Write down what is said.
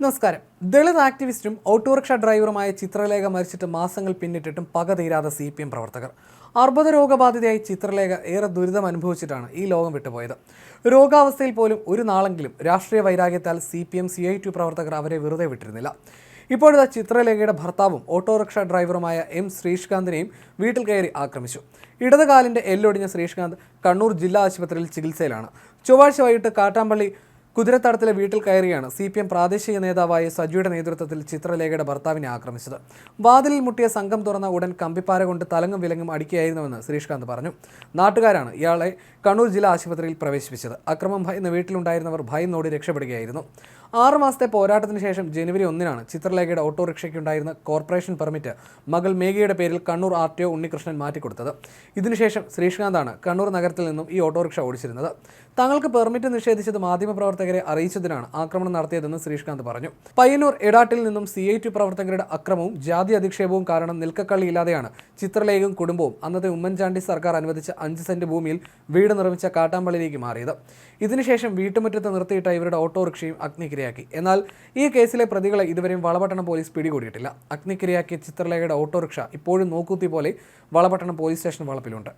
നമസ്കാരം. ദളിത് ആക്ടിവിസ്റ്റും ഓട്ടോറിക്ഷ ഡ്രൈവറുമായ ചിത്രലേഖ മരിച്ചിട്ട് മാസങ്ങൾ പിന്നിട്ടിട്ടും പക തീരാതെ സി പി എം പ്രവർത്തകർ. അർബുദ രോഗബാധിതയായി ചിത്രലേഖ ഏറെ ദുരിതം അനുഭവിച്ചിട്ടാണ് ഈ ലോകം വിട്ടുപോയത്. രോഗാവസ്ഥയിൽ പോലും ഒരു നാളെങ്കിലും രാഷ്ട്രീയ വൈരാഗ്യത്താൽ C P M C I T പ്രവർത്തകർ അവരെ വെറുതെ വിട്ടിരുന്നില്ല. ഇപ്പോഴത്തെ ചിത്രലേഖയുടെ ഭർത്താവും ഓട്ടോറിക്ഷ ഡ്രൈവറുമായ എം ശ്രീഷ്കാന്തിനെയും വീട്ടിൽ കയറി ആക്രമിച്ചു. ഇടതുകാലിന്റെ എല്ലൊടിഞ്ഞ ശ്രീഷ്കാന്ത് കണ്ണൂർ ജില്ലാ ആശുപത്രിയിൽ ചികിത്സയിലാണ്. ചൊവ്വാഴ്ച വൈകിട്ട് കാട്ടാമ്പള്ളി കുതിരത്തടത്തിലെ വീട്ടിൽ കയറിയാണ് സി പി എം പ്രാദേശിക നേതാവായ സജിയുടെ നേതൃത്വത്തിൽ ചിത്രലേഖയുടെ ഭർത്താവിനെ ആക്രമിച്ചത്. വാതിലിൽ മുട്ടിയ സംഘം തുറന്ന ഉടൻ കമ്പിപ്പാര കൊണ്ട് തലങ്ങും വിലങ്ങും അടിക്കുകയായിരുന്നുവെന്ന് ശ്രീഷ്കാന്ത് പറഞ്ഞു. നാട്ടുകാരാണ്. ഇയാളെ കണ്ണൂർ ജില്ലാ ആശുപത്രിയിൽ പ്രവേശിപ്പിച്ചത്. അക്രമം ഭയന്ന് വീട്ടിലുണ്ടായിരുന്നവർ ഭയന്നോടി രക്ഷപ്പെടുകയായിരുന്നു. ആറ് മാസത്തെ പോരാട്ടത്തിന് ശേഷം ജനുവരി ഒന്നിനാണ് ചിത്രലേഖയുടെ ഓട്ടോറിക്ഷയ്ക്കുണ്ടായിരുന്ന കോർപ്പറേഷൻ പെർമിറ്റ് മകൾ മേഘയുടെ പേരിൽ Kannur R T O Unnikrishnan മാറ്റിക്കൊടുത്തത്. ഇതിനുശേഷം ശ്രീകാന്താണ് കണ്ണൂർ നഗരത്തിൽ നിന്നും ഈ ഓട്ടോറിക്ഷ ഓടിച്ചിരുന്നത്. തങ്ങൾക്ക് പെർമിറ്റ് നിഷേധിച്ചത് മാധ്യമപ്രവർത്തകരെ അറിയിച്ചതിനാണ് ആക്രമണം നടത്തിയതെന്ന് ശ്രീകാന്ത് പറഞ്ഞു. പയ്യന്നൂർ എടാട്ടിൽ നിന്നും സി ഐ ടി പ്രവർത്തകരുടെ അക്രമവും ജാതി അധിക്ഷേപവും കാരണം നിൽക്കക്കള്ളിയില്ലാതെയാണ് ചിത്രലേഖയും കുടുംബവും അന്നത്തെ ഉമ്മൻചാണ്ടി സർക്കാർ അനുവദിച്ച അഞ്ച് സെന്റ് ഭൂമിയിൽ വീട് നിർമ്മിച്ച കാട്ടാമ്പള്ളിയിലേക്ക് മാറിയത്. ഇതിനുശേഷം വീട്ടുമുറ്റത്ത് നിർത്തിയിട്ട ഇവരുടെ ഓട്ടോറിക്ഷയും അഗ്നിക്കിരയാക്കി എന്നാൽ ഈ കേസിലെ പ്രതികളെ ഇതുവരെയും വളപട്ടണം പോലീസ് പിടികൂടിയിട്ടില്ല. അഗ്നിക്കിരയാക്കിയ ചിത്രലേഖയുടെ ഓട്ടോറിക്ഷ ഇപ്പോഴും നോക്കൂത്തി പോലെ വളപട്ടണം പോലീസ് സ്റ്റേഷൻ വളപ്പിലുണ്ട്.